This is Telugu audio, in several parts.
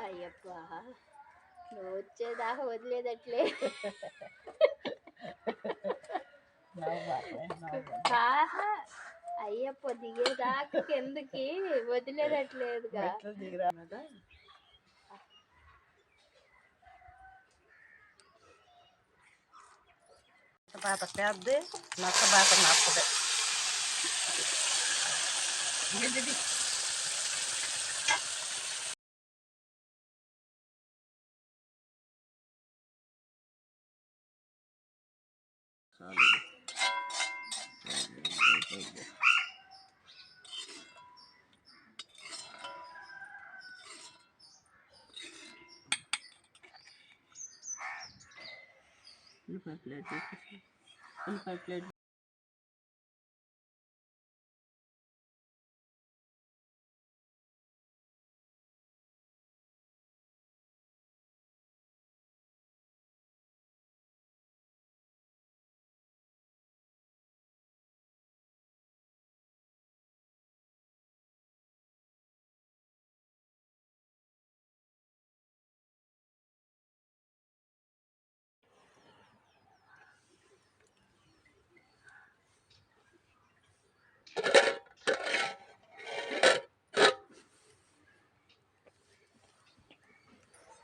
అయ్యప్ప. నువ్వు వచ్చేదాకా వదిలేదట్లే. ఆహా అయ్యప్ప దిగేదాకా కిందకి వదిలేదట్లేదుగా. మెట్లు బాత పెద్ద నచ్చ బాత నచ్చదు ఇది ఉల్లిపాయ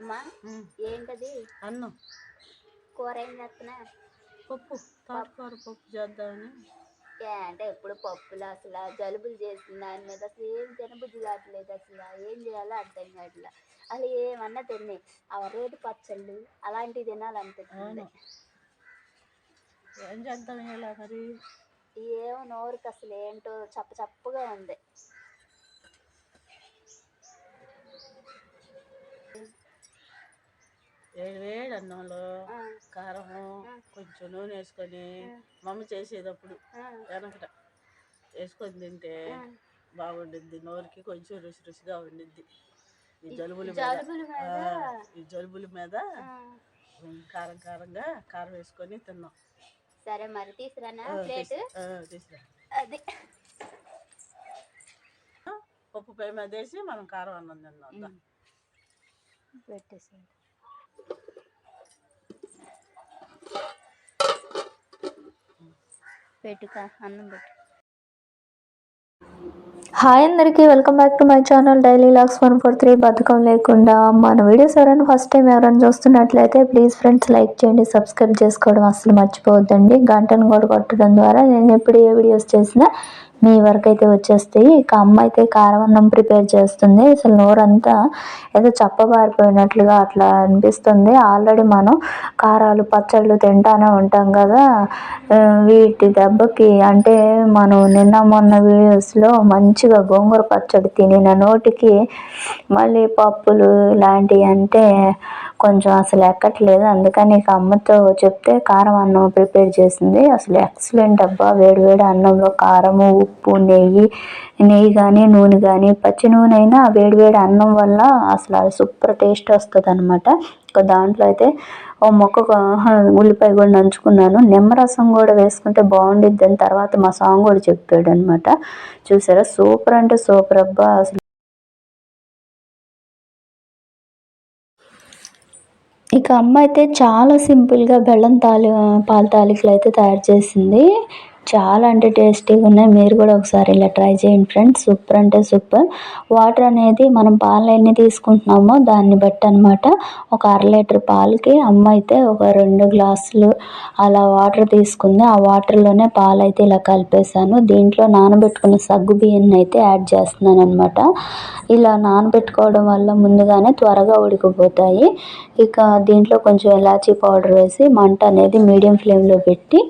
అమ్మా ఏంటది? అన్నం. కూర ఏం చేస్తున్నా? పప్పు తోటకూర పప్పు చేద్దామని. అంటే ఎప్పుడు పప్పులు అసలు జలుబులు చేసిన దాని మీద అసలు ఏం తినబుద్ధి కావట్లేదు అసలు. ఏం చేయాలో అర్థం కావట్లేదు. అసలు ఏమన్నా తిన్నాయి ఆ రేటు పచ్చళ్ళు అలాంటివి తినాలనిపిస్తుంది ఏం చేద్దాం ఇలా మరి? ఏమో నోరుకి అసలు ఏంటో చప్ప చప్పగా ఉంది. వేడి వేడి అన్నంలో కారం కొంచెం నూనె వేసుకొని మమ్మ చేసేటప్పుడు వెనకట వేసుకొని తింటే. బాగుండిద్ది. నోరుకి కొంచెం రుచి రుచిగా ఉండిద్ది. ఈ జలుబుల ఈ జలుబుల మీద? కారం కారంగా కారం వేసుకొని తిన్నాం. సరే మరి తీసుకురానా ప్లేట్? తీసుకురా. అది. పప్పు పై మీద వేసి మనం కారం అన్నం తిన్నాం. పెట్టేసి పెట్టుక అన్నం పెట్టు. హాయ్ అందరికీ welcome back to my channel daily lakhs one four three. బతకం లేకుండా మన వీడియోస్ ఎవరైనా ఫస్ట్ టైం ఎవరైనా చూస్తున్నట్లయితే ప్లీజ్ ఫ్రెండ్స్ లైక్ చేయండి సబ్స్క్రైబ్ చేసుకోవడం అసలు మర్చిపోవద్దండి. గంటను కూడా కొట్టడం ద్వారా నేను ఎప్పుడు ఏ వీడియోస్ చేసినా మీ వరకు అయితే వచ్చేస్తాయి ఇక అమ్మ అయితే కారవన్నం ప్రిపేర్ చేస్తుంది. అసలు నోరంతా ఏదో చప్పబారిపోయినట్లుగా అట్లా అనిపిస్తుంది. ఆల్రెడీ మనం కారాలు పచ్చళ్ళు తింటానే ఉంటాం కదా. వీటి దెబ్బకి అంటే మనం నిన్న మొన్న వీడియోస్లో మంచిగా గోంగూర పచ్చడి తినిన నోటికి మళ్ళీ పప్పులు ఇలాంటివి అంటే కొంచెం అసలు ఎక్కట్లేదు. అందుకని ఇక అమ్మతో చెప్తే కారం అన్నం ప్రిపేర్ చేసింది. అసలు ఎక్సలెంట్ అబ్బా. వేడివేడి అన్నంలో కారము ఉప్పు నెయ్యి నెయ్యి కానీ నూనె కానీ పచ్చి నూనె అయినా వేడివేడి అన్నం వల్ల అసలు అది సూపర్ టేస్ట్ వస్తుంది అనమాట దాంట్లో అయితే ఓ మొక్క ఉల్లిపాయ కూడా నంచుకున్నాను. నిమ్మరసం కూడా వేసుకుంటే బాగుండిద్ది అని తర్వాత మా సాంగ్ కూడా చెప్పాడు అనమాట చూసారా? సూపర్ అంటే సూపర్ అబ్బా. అసలు ఇక అమ్మ అయితే చాలా సింపుల్గా బెల్లం తాలి పాల తాలికలు అయితే తయారు చేసింది. చాలా అంటే టేస్టీగా ఉన్నాయి. మీరు కూడా ఒకసారి ఇలా ట్రై చేయండి ఫ్రెండ్స్. సూపర్ అంటే సూపర్. వాటర్ అనేది మనం పాలు ఎన్ని తీసుకుంటున్నామో దాన్ని బట్టి అనమాట ఒక అర లీటర్ పాలకి అమ్మ అయితే ఒక రెండు గ్లాసులు అలా వాటర్ తీసుకుంది. ఆ వాటర్లోనే పాలు అయితే ఇలా కలిపేసాను దీంట్లో నానబెట్టుకున్న సగ్గు బియ్యాన్ని అయితే యాడ్ చేస్తున్నాను అనమాట ఇలా నానబెట్టుకోవడం వల్ల ముందుగానే త్వరగా ఉడికిపోతాయి. ఇక దీంట్లో కొంచెం ఇలాచీ పౌడర్ వేసి మంట అనేది మీడియం ఫ్లేమ్లో పెట్టి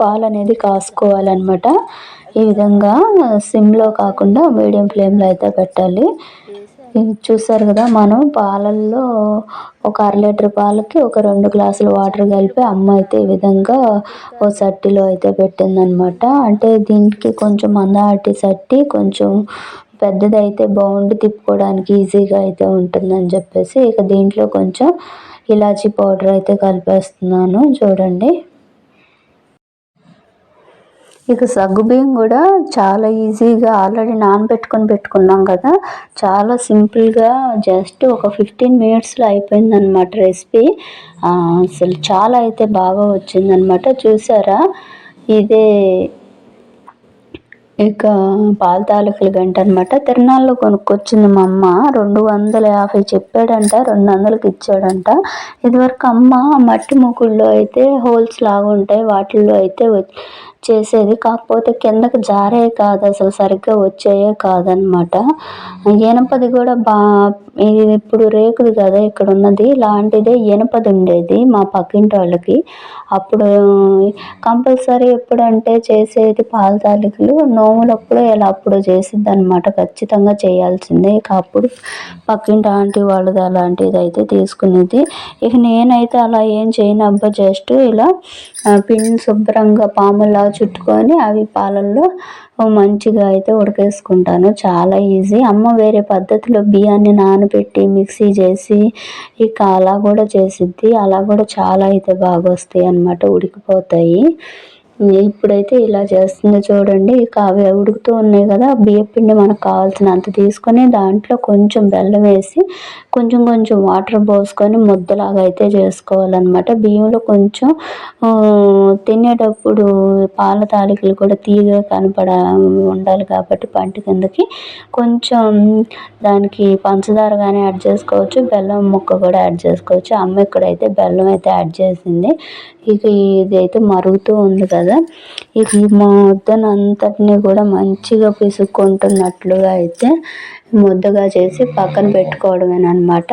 పాలు అనేది కాసుకోవాలన్నమాట. ఈ విధంగా సిమ్లో కాకుండా మీడియం ఫ్లేమ్లో అయితే పెట్టాలి. ఇది చూసారు కదా మనం పాలల్లో ఒక అర లీటర్ పాలకి ఒక రెండు గ్లాసులు వాటర్ కలిపి అమ్మ అయితే ఈ విధంగా ఓ సట్టిలో అయితే పెట్టిందనమాట అంటే దీనికి కొంచెం మందాటి సట్టి కొంచెం పెద్దదైతే బాగుండి తిప్పుకోవడానికి ఈజీగా అయితే ఉంటుందని చెప్పేసి ఇక దీంట్లో కొంచెం ఇలాచీ పౌడర్ అయితే కలిపేస్తున్నాను. చూడండి. ఇక సగ్గుబియ్యం కూడా చాలా ఈజీగా ఆల్రెడీ నానబెట్టుకొని పెట్టుకున్నాం కదా. చాలా సింపుల్గా జస్ట్ ఒక ఫిఫ్టీన్ మినిట్స్లో అయిపోయిందనమాట రెసిపీ. అసలు చాలా అయితే బాగా వచ్చిందనమాట చూసారా? ఇదే ఇక పాల తాలూకులు గంట అనమాట తిరునాళ్ళలో కొనుక్కొచ్చింది మా అమ్మ. రెండు వందల యాభై చెప్పాడంట రెండు వందలకి ఇచ్చాడంట. ఇదివరకు అమ్మ మట్టి ముకుల్లో అయితే హోల్స్ లాగా ఉంటాయి వాటిల్లో అయితే చేసేది కాకపోతే కిందకి జారే కాదు అసలు సరిగ్గా వచ్చేయే కాదనమాట. ఇనపది కూడా బా ఇది ఇప్పుడు రేకుది కదా ఇక్కడ ఉన్నది లాంటిదే ఎనపది ఉండేది మా పక్కింటి వాళ్ళకి అప్పుడు కంపల్సరీ ఎప్పుడంటే చేసేది పాల తాలికలు నోములప్పుడు ఇలా అప్పుడు చేసిద్ది అనమాట ఖచ్చితంగా చేయాల్సిందే. ఇక అప్పుడు పక్కింటి ఆంటీ వాళ్ళది అలాంటిది అయితే తీసుకునేది. ఇక నేనైతే అలా ఏం చేయను అబ్బా జస్ట్ ఇలా పిన్ పిండి శుభ్రంగా పాములా చుట్టుకొని అవి పాలల్లో మంచిగా అయితే ఉడకేసుకుంటాను. చాలా ఈజీ. అమ్మ వేరే పద్ధతిలో బియ్యాన్ని నానబెట్టి మిక్సీ చేసి ఇక అలా కూడా చేసిద్ది. అలా కూడా చాలా అయితే బాగా వస్తాయి అన్నమాట ఉడికిపోతాయి. ఇప్పుడైతే ఇలా చేస్తుంది చూడండి. ఇక అవి ఉడుకుతూ ఉన్నాయి కదా. బియ్యం పిండి మనకు కావాల్సినంత తీసుకొని దాంట్లో కొంచెం బెల్లం వేసి కొంచెం కొంచెం వాటర్ పోసుకొని ముద్దలాగా అయితే చేసుకోవాలన్నమాట. బియ్యంలో కొంచెం తినేటప్పుడు పాల తాలికలు కూడా తీగ కనపడ ఉండాలి కాబట్టి పంట కిందకి కొంచెం దానికి పంచదార కానీ యాడ్ చేసుకోవచ్చు. బెల్లం ముక్క కూడా యాడ్ చేసుకోవచ్చు. అమ్మ ఇక్కడైతే బెల్లం అయితే యాడ్ చేసింది. ఇక ఇది అయితే మరుగుతూ ఉంది కదా. ఇక ఈ ముద్దనంతటిని కూడా మంచిగా పిసుక్కుంటున్నట్లుగా అయితే ముద్దగా చేసి పక్కన పెట్టుకోవడమేనమాట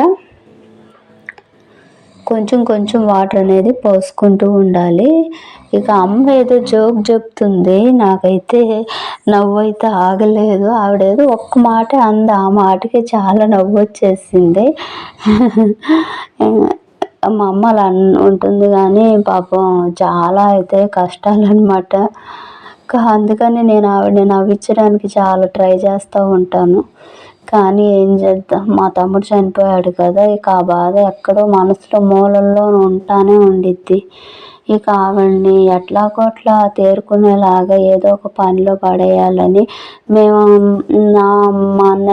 కొంచెం కొంచెం వాటర్ అనేది పోసుకుంటూ ఉండాలి. ఇక అమ్మ ఏదో జోక్ చెప్తుంది. నాకైతే నవ్వు అయితే ఆగలేదు. ఆవిడేదో ఒక్క మాట అంది. ఆ మాటకి చాలా నవ్వు వచ్చేసింది మా అమ్మ అలా ఉంటుంది కానీ పాపం చాలా అయితే కష్టాలు అనమాట అందుకని నేను ఆవిడని నవ్వించడానికి చాలా ట్రై చేస్తూ ఉంటాను. కానీ ఏం చేద్దాం? మా తమ్ముడు చనిపోయాడు కదా ఇక ఆ బాధ ఎక్కడో మనసులో మూలల్లో ఉంటానే ఉండిద్ది. ఇక ఆవిడ్ని ఎట్లా కొట్లా తేరుకునేలాగా ఏదో ఒక పనిలో పడేయాలని మేము నా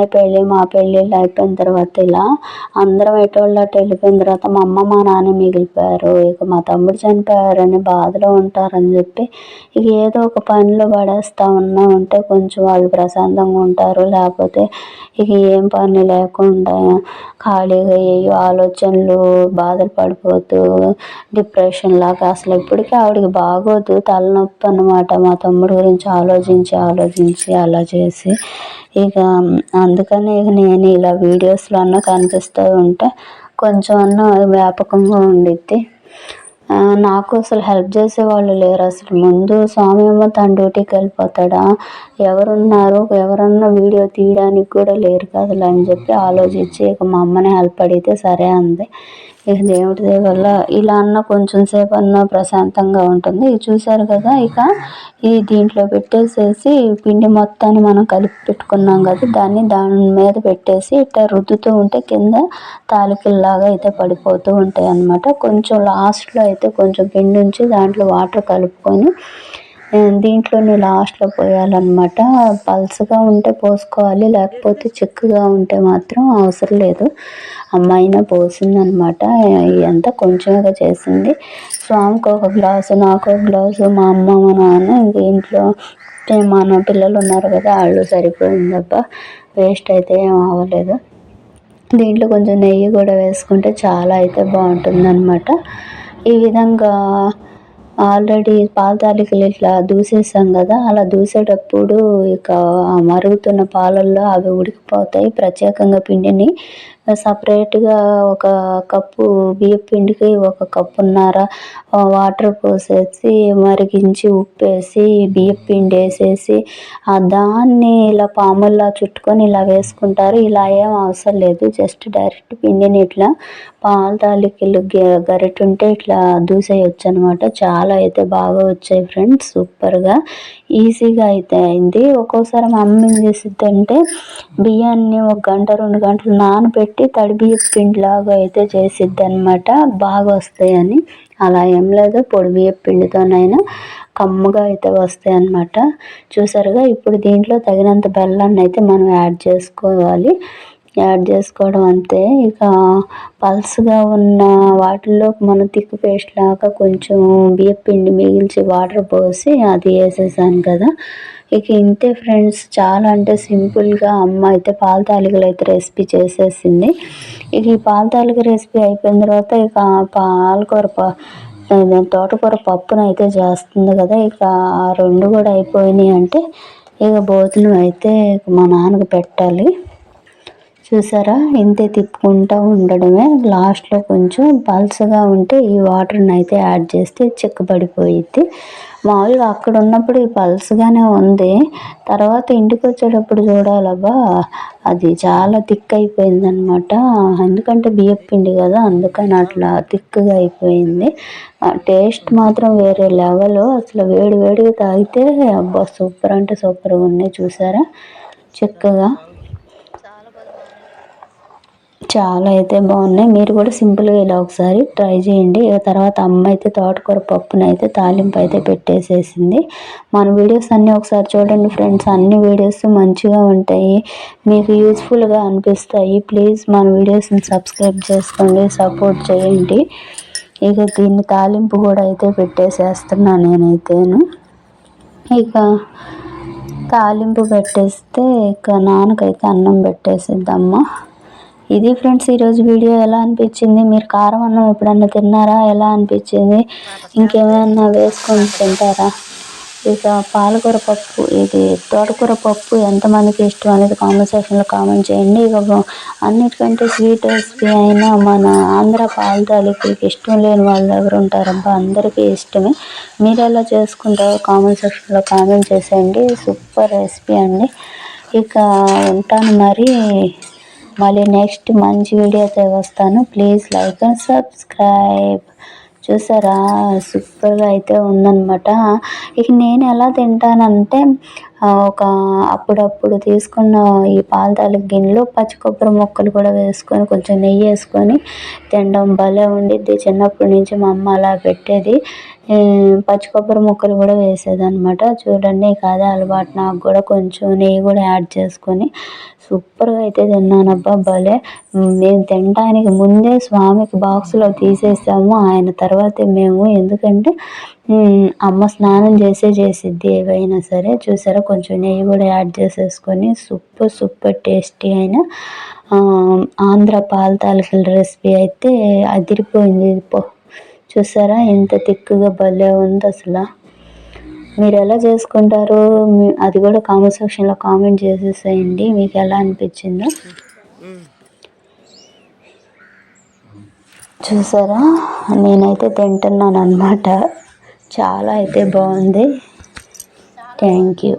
అమ్మాయి పెళ్ళి మా పెళ్ళిళ్ళు అయిపోయిన తర్వాత ఇలా అందరం ఎటోళ్ళు వెళ్ళిపోయిన తర్వాత మా అమ్మ మా నాన్న మిగిలిపోయారు. ఇక మా తమ్ముడు చనిపోయారని బాధలో ఉంటారని చెప్పి ఇక ఏదో ఒక పనిలో పడేస్తా ఉన్నా ఉంటే కొంచెం వాళ్ళు ప్రశాంతంగా ఉంటారు. లేకపోతే ఇక ఏం పని లేకుండా ఖాళీగా ఏయో ఆలోచనలు బాధలు పడిపోతూ డిప్రెషన్ లాగా అసలు ఎప్పటికీ ఆవిడకి బాగోదు. తలనొప్పి అన్నమాట మా తమ్ముడు గురించి ఆలోచించి ఆలోచించి అలా చేసి ఇక అందుకని ఇక నేను ఇలా వీడియోస్లో అన్నా కనిపిస్తూ ఉంటే కొంచెం అన్నా వ్యాపకంగా ఉండిద్ది. నాకు అసలు హెల్ప్ చేసే వాళ్ళు లేరు. అసలు ముందు స్వామి ఏమో తన డ్యూటీకి వెళ్ళిపోతాడా? ఎవరున్నారు? ఎవరన్నా వీడియో తీయడానికి కూడా లేరు కదా అని చెప్పి ఆలోచించి ఇక మా అమ్మని హెల్ప్ అడిగితే సరే అంది. ఇక దేవుడి వల్ల ఇలా అన్న కొంచెం సేపు అన్న ప్రశాంతంగా ఉంటుంది. ఇది చూసారు కదా ఇక ఈ దీంట్లో పెట్టేసేసి పిండి మొత్తాన్ని మనం కలిపి పెట్టుకున్నాం కదా దాన్ని దాని మీద పెట్టేసి ఇట్లా రుద్దుతూ ఉంటే కింద తాలికల్లాగా అయితే పడిపోతూ ఉంటాయి అన్నమాట కొంచెం లాస్ట్లో అయితే కొంచెం పిండి ఉంచి దాంట్లో వాటర్ కలుపుకొని దీంట్లోనే లాస్ట్లో పోయాలన్నమాట. పల్సగా ఉంటే పోసుకోవాలి లేకపోతే చిక్కుగా ఉంటే మాత్రం అవసరం లేదు. అమ్మాయిన పోసిందనమాట ఇదంతా కొంచెంగా చేసింది. స్వామికి ఒక గ్లాసు నాకు ఒక గ్లాసు మా అమ్మ మా నాన్న దీంట్లో ఇంట్లో మన పిల్లలు ఉన్నారు కదా వాళ్ళు సరిపోయిందబ్బా. వేస్ట్ అయితే ఏం అవ్వలేదు. దీంట్లో కొంచెం నెయ్యి కూడా వేసుకుంటే చాలా అయితే బాగుంటుందన్నమాట. ఈ విధంగా ఆల్రెడీ పాల తాలికలు ఇట్లా దూసేసాం కదా అలా దూసేటప్పుడు ఇక మరుగుతున్న పాలల్లో అవి ఉడికిపోతాయి. ప్రత్యేకంగా పిండిని సపరేట్గా ఒక కప్పు బియ్యం పిండికి ఒక కప్పున్నర వాటర్ పోసేసి మరిగించి ఉప్పేసి వేసి పిండి వేసేసి దాన్ని ఇలా పాముల్లా చుట్టుకొని ఇలా వేసుకుంటారు. ఇలా ఏం అవసరం లేదు. జస్ట్ డైరెక్ట్ పిండిని ఇట్లా పాల తాలికలు గరిటుంటే ఉంటే ఇట్లా దూసేయచ్చు అనమాట చాలా చాలా అయితే బాగా వచ్చాయి ఫ్రెండ్స్. సూపర్గా ఈజీగా అయితే అయింది. ఒక్కోసారి మా అమ్మ ఏం చేసిద్ది అంటే బియ్యాన్ని ఒక గంట రెండు గంటలు నానబెట్టి తడి బియ్యం పిండిలాగా అయితే చేసిద్ది అనమాట బాగా వస్తాయని అలా ఏం లేదు. పొడి బియ్యం పిండితోనైనా కమ్ముగా అయితే వస్తాయి అన్నమాట చూసారుగా ఇప్పుడు దీంట్లో తగినంత బెల్లాన్ని అయితే మనం యాడ్ చేసుకోవాలి. యాడ్ చేసుకోవడం అంతే. ఇక పల్స్గా ఉన్న వాటిల్లో మనం తిక్కు పేస్ట్ లాగా కొంచెం బియ్య పిండి మిగిల్చి వాటర్ పోసి అది వేసేసాను కదా. ఇక ఇంతే ఫ్రెండ్స్ చాలా అంటే సింపుల్గా అమ్మ అయితే పాల తాలికలు అయితే రెసిపీ చేసేసింది. ఇక ఈ పాల తాలిక రెసిపీ అయిపోయిన తర్వాత ఇక పాలకూర ప- తోటకూర పప్పునైతే చేస్తుంది కదా ఇక ఆ రెండు కూడా అయిపోయినాయి అంటే ఇక భోజనం అయితే మా నాన్నకు పెట్టాలి. చూసారా? ఇంతే తిప్పుకుంటూ ఉండడమే. లాస్ట్లో కొంచెం పల్సగా ఉంటే ఈ వాటర్ని అయితే యాడ్ చేస్తే చిక్కబడిపోయిద్ది. మామూలుగా అక్కడ ఉన్నప్పుడు ఈ ఉంది. తర్వాత ఇంటికి వచ్చేటప్పుడు చూడాలబ్బా అది చాలా థిక్ అయిపోయింది అనమాట ఎందుకంటే బియ్యపు పిండి కదా అందుకని అట్లా థిక్గా అయిపోయింది. టేస్ట్ మాత్రం వేరే లెవెల్ అసలు వేడి వేడిగా తాగితే అబ్బా సూపర్ అంటే సూపర్గా ఉన్నాయి చూసారా? చక్కగా. చాలా అయితే బాగున్నాయి. మీరు కూడా సింపుల్గా ఇలా ఒకసారి ట్రై చేయండి. ఇక తర్వాత అమ్మ అయితే తోటకూర పప్పును అయితే తాలింపు అయితే పెట్టేసేసింది. మన వీడియోస్ అన్నీ ఒకసారి చూడండి ఫ్రెండ్స్. అన్ని వీడియోస్ మంచిగా ఉంటాయి. మీకు యూస్ఫుల్గా అనిపిస్తాయి. ప్లీజ్ మన వీడియోస్ని సబ్స్క్రైబ్ చేసుకోండి. సపోర్ట్ చేయండి. ఇక దీన్ని తాలింపు కూడా అయితే పెట్టేసేస్తున్నాను నేనైతేను. ఇక తాలింపు పెట్టేస్తే ఇక నాన్నకైతే అన్నం పెట్టేసిద్దమ్మా. ఇది ఫ్రెండ్స్ ఈరోజు వీడియో ఎలా అనిపించింది? మీరు కారం అన్నం ఎప్పుడన్నా తిన్నారా? ఎలా అనిపించింది? ఇంకేమైనా వేసుకొని తింటారా? ఇక పాలకూర పప్పు ఇది తోటకూర పప్పు ఎంతమందికి ఇష్టం అనేది కామెంట్ సెక్షన్లో కామెంట్ చేయండి. ఇక అన్నిటికంటే స్వీట్ రెసిపీ అయినా మన ఆంధ్ర పాల ఇష్టం లేని వాళ్ళు ఎవరు ఉంటారబ్బా అందరికీ ఇష్టమే. మీరు ఎలా చేసుకుంటారో కామెంట్ సెక్షన్లో కామెంట్ చేసేయండి. సూపర్ రెసిపీ అండి. ఇక ఉంటాను మరి. మళ్ళీ నెక్స్ట్ మంచి వీడియోతో వస్తాను. ప్లీజ్ లైక్ అండ్ సబ్స్క్రైబ్ చూసారా? సూపర్గా అయితే ఉందన్నమాట. ఇక నేను ఎలా తింటానంటే ఒక అప్పుడప్పుడు తీసుకున్న ఈ పాల తాలిక గిన్నెలో పచ్చి కొబ్బరి ముక్కలు కూడా వేసుకొని కొంచెం నెయ్యి వేసుకొని తినడం భలే ఉండిద్ది చిన్నప్పటి నుంచి మా అమ్మ అలా పెట్టేది. పచ్చి కొబ్బరి ముక్కలు కూడా వేసేది అనమాట చూడండి ఇక అలవాటు నాకు కూడా కొంచెం నెయ్యి కూడా యాడ్ చేసుకొని సూపర్గా అయితే తిన్నానబ్బా భలే. మేము తినడానికి ముందే స్వామికి బాక్స్లో తీసేసాము. ఆయన తర్వాతే మేము ఎందుకంటే అమ్మ స్నానం చేసే చేసిద్ది ఏవైనా సరే. చూసారా కొంచెం నెయ్యి కూడా యాడ్ చేసేసుకొని సూపర్ సూపర్ టేస్టీ అయిన ఆంధ్ర పాల తాలికల రెసిపీ అయితే అదిరిపోయింది. పో చూసారా? ఎంత తిక్కుగా భలే ఉంది అసలు. మీరు ఎలా చేసుకుంటారు అది కూడా కామెంట్ సెక్షన్లో కామెంట్ చేసేసేయండి. మీకు ఎలా అనిపించిందో. చూసారా? నేనైతే తింటున్నాను అనమాట చాలా అయితే బాగుంది. Thank you.